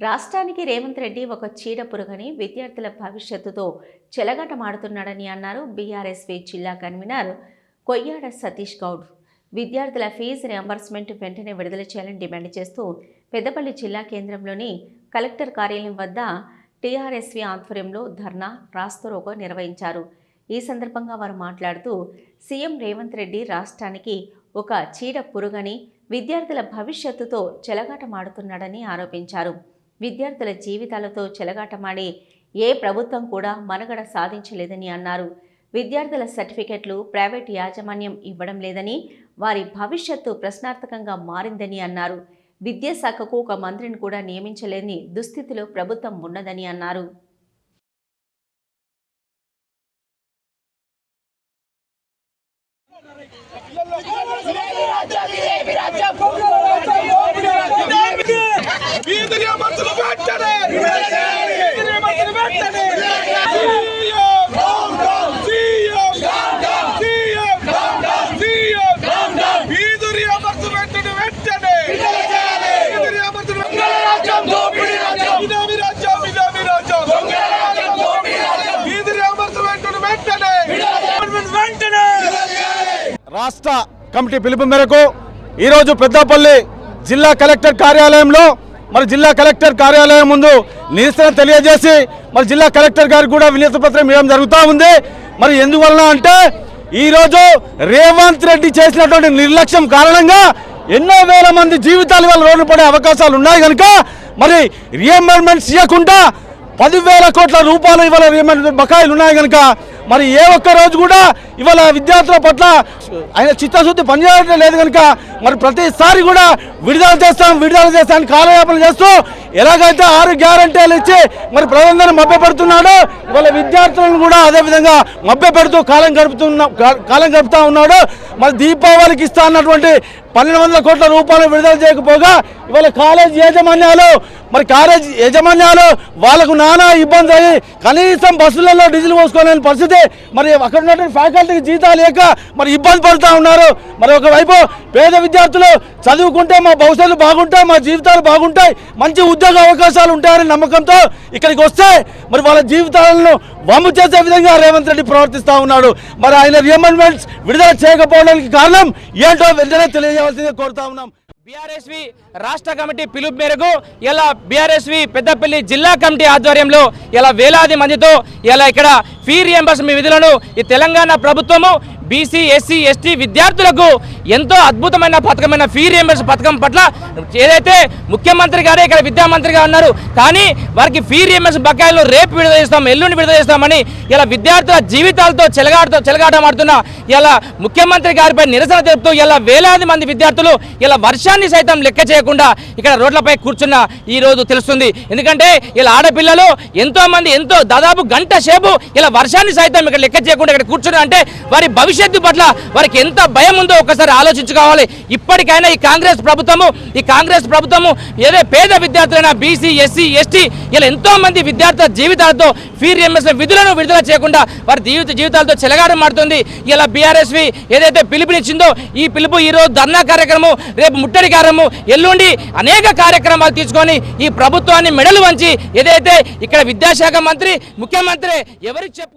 రాష్ట్రానికి రేవంత్ రెడ్డి ఒక చీడ పురుగని విద్యార్థుల భవిష్యత్తుతో చెలగటమాడుతున్నాడని అన్నారు బీఆర్ఎస్వి జిల్లా కన్వీనర్ కొయ్యాడ సతీష్ గౌడ్. విద్యార్థుల ఫీజు రియంబర్స్మెంట్ వెంటనే విడుదల చేయాలని డిమాండ్ చేస్తూ పెద్దపల్లి జిల్లా కేంద్రంలోని కలెక్టర్ కార్యాలయం వద్ద టీఆర్ఎస్వి ఆధ్వర్యంలో ధర్నా రాస్తరోకో నిర్వహించారు. ఈ సందర్భంగా వారు మాట్లాడుతూ సీఎం రేవంత్ రెడ్డి రాష్ట్రానికి ఒక చీడ పురుగని విద్యార్థుల భవిష్యత్తుతో చెలగాటమాడుతున్నాడని ఆరోపించారు. విద్యార్థుల జీవితాలతో చెలగాటమాడి ఏ ప్రభుత్వం కూడా మనుగడ సాధించలేదని అన్నారు. విద్యార్థుల సర్టిఫికెట్లు ప్రైవేట్ యాజమాన్యం ఇవ్వడం లేదని వారి భవిష్యత్తు ప్రశ్నార్థకంగా మారిందని అన్నారు. విద్యాశాఖకు ఒక మంత్రిని కూడా నియమించలేని దుస్థితిలో ప్రభుత్వం ఉన్నదని అన్నారు. వీధిని మనుషులు వెంటనే వీధిని మనుషులు వెంటనే సీఎం సీఎం సీఎం సీఎం వీధిని అమర్చు వెంటనే వెంటనే వీధిని అమర్చు ఇదామి రాజ్యం ఇదామి రాజ్యం వీధిని అమర్చు వెంటనే వెంటనే వెంటనే రాష్ట్ర కమిటీ పిలుపు మేరకు ఈరోజు పెద్దపల్లి జిల్లా కలెక్టర్ కార్యాలయంలో మరి జిల్లా కలెక్టర్ కార్యాలయం ముందు నిరసన తెలియజేసి మరి జిల్లా కలెక్టర్ గారికి కూడా వినతి పత్రం ఇవ్వడం జరుగుతూ ఉంది. మరి ఎందువలన అంటే ఈరోజు రేవంత్ రెడ్డి చేసినటువంటి నిర్లక్ష్యం కారణంగా ఎన్నో వేల మంది జీవితాలు వల్ల రోడ్డు పడే అవకాశాలు ఉన్నాయి కనుక మరి రియంబర్మెంట్స్ ఇవ్వకుండా పదివేల కోట్ల రూపాయలు ఇవాళ రియంబర్మెంట్ బకాయిలు ఉన్నాయి కనుక మరి ఏ ఒక్క రోజు కూడా ఇవాళ విద్యార్థుల పట్ల ఆయన చిత్తశుద్ధి పనిచేయడం లేదు కనుక మరి ప్రతిసారి కూడా విడుదల చేస్తాం విడుదల చేస్తాం కాలయాపన చేస్తూ ఎలాగైతే ఆరు గ్యారంటీలు ఇచ్చి మరి ప్రజలందరూ మభ్యపెడుతున్నాడు వాళ్ళ విద్యార్థులను కూడా అదే విధంగా మభ్యపెడుతూ కాలం గడుపుతున్న కాలం గడుపుతా ఉన్నాడు. మరి దీపావళికి ఇస్తా అన్నటువంటి పన్నెండు వందల కోట్ల రూపాయలు విడుదల చేయకపోగా ఇవాళ కాలేజ్ యాజమాన్యాలు మరి కాలేజ్ యాజమాన్యాలు వాళ్ళకు నానా ఇబ్బంది అయ్యి కనీసం బస్సులలో డీజిల్ పోసుకోలేని పరిస్థితి. మరి అక్కడ ఉన్నటువంటి ఫ్యాకల్టీకి జీతాలు లేక మరి ఇబ్బంది పడుతూ ఉన్నారు. మరి ఒకవైపు పేద విద్యార్థులు చదువుకుంటే మా భవిష్యత్తు బాగుంటాయి మా జీవితాలు బాగుంటాయి మంచి ఉద్యోగ అవకాశాలు ఉంటాయని నమ్మకంతో ఇక్కడికి వస్తే మరి వాళ్ళ జీవితాలను వమ్ము చేసే విధంగా రేవంత్ రెడ్డి ప్రవర్తిస్తూ ఉన్నాడు. మరి ఆయన రియంబర్మెంట్స్ విడుదల చేయకపోవడానికి కారణం ఏంటో వెంటనే తెలియజేయాల్సిందిగా కోరుతా ఉన్నాం. బీఆర్ఎస్వి రాష్ట్ర కమిటీ పిలుపు మేరకు ఇలా బీఆర్ఎస్వి పెద్దపల్లి జిల్లా కమిటీ ఆధ్వర్యంలో ఇలా వేలాది మందితో ఇలా ఇక్కడ ఫీ రియంబర్స్మెంట్ విధులను ఈ తెలంగాణ ప్రభుత్వము బీసీ ఎస్సీ ఎస్టీ విద్యార్థులకు ఎంతో అద్భుతమైన పథకమైన ఫీ రియంబర్స్ పథకం పట్ల ఏదైతే ముఖ్యమంత్రి గారే ఇక్కడ విద్యామంత్రిగా ఉన్నారు కానీ వారికి ఫీ రియంబర్స్ బకాయిలను రేపు విడుదల చేస్తాం ఎల్లుండి విడుదల చేస్తామని ఇలా విద్యార్థుల జీవితాలతో చెలగాడుతూ చెలగాటమాడుతున్న ఇలా ముఖ్యమంత్రి గారిపై నిరసన తెలుపుతూ ఇలా వేలాది మంది విద్యార్థులు ఇలా వర్షాన్ని సైతం లెక్క చేయకుండా ఇక్కడ రోడ్లపై కూర్చున్న ఈ రోజు తెలుస్తుంది. ఎందుకంటే ఇలా ఆడపిల్లలు ఎంతోమంది ఎంతో దాదాపు గంట సేపు ఇలా వర్షాన్ని సైతం ఇక్కడ లెక్క చేయకుండా ఇక్కడ కూర్చున్నారు. అంటే వారి భవిష్యత్తు పట్ల వారికి ఎంత భయం ఉందో ఒకసారి ఆలోచించుకోవాలి. ఇప్పటికైనా ఈ కాంగ్రెస్ ప్రభుత్వము ఈ కాంగ్రెస్ ప్రభుత్వము ఏదో పేద విద్యార్థులైన బీసీ ఎస్సీ ఎస్టీ ఇలా ఎంతో మంది విద్యార్థుల జీవితాలతో ఫీ రియంబర్స్ విధులను విడుదల చేయకుండా వారి జీవిత జీవితాలతో చెలగాడం మారుతుంది ఇలా బీఆర్ఎస్వి ఏదైతే పిలుపునిచ్చిందో ఈ పిలుపు ఈ రోజు ధర్నా కార్యక్రమం రేపు ముట్టడి కార్యక్రమం ఎల్లుండి అనేక కార్యక్రమాలు తీసుకొని ఈ ప్రభుత్వాన్ని మెడలు వంచి ఏదైతే ఇక్కడ విద్యాశాఖ మంత్రి ముఖ్యమంత్రి ఎవరికి చెప్పు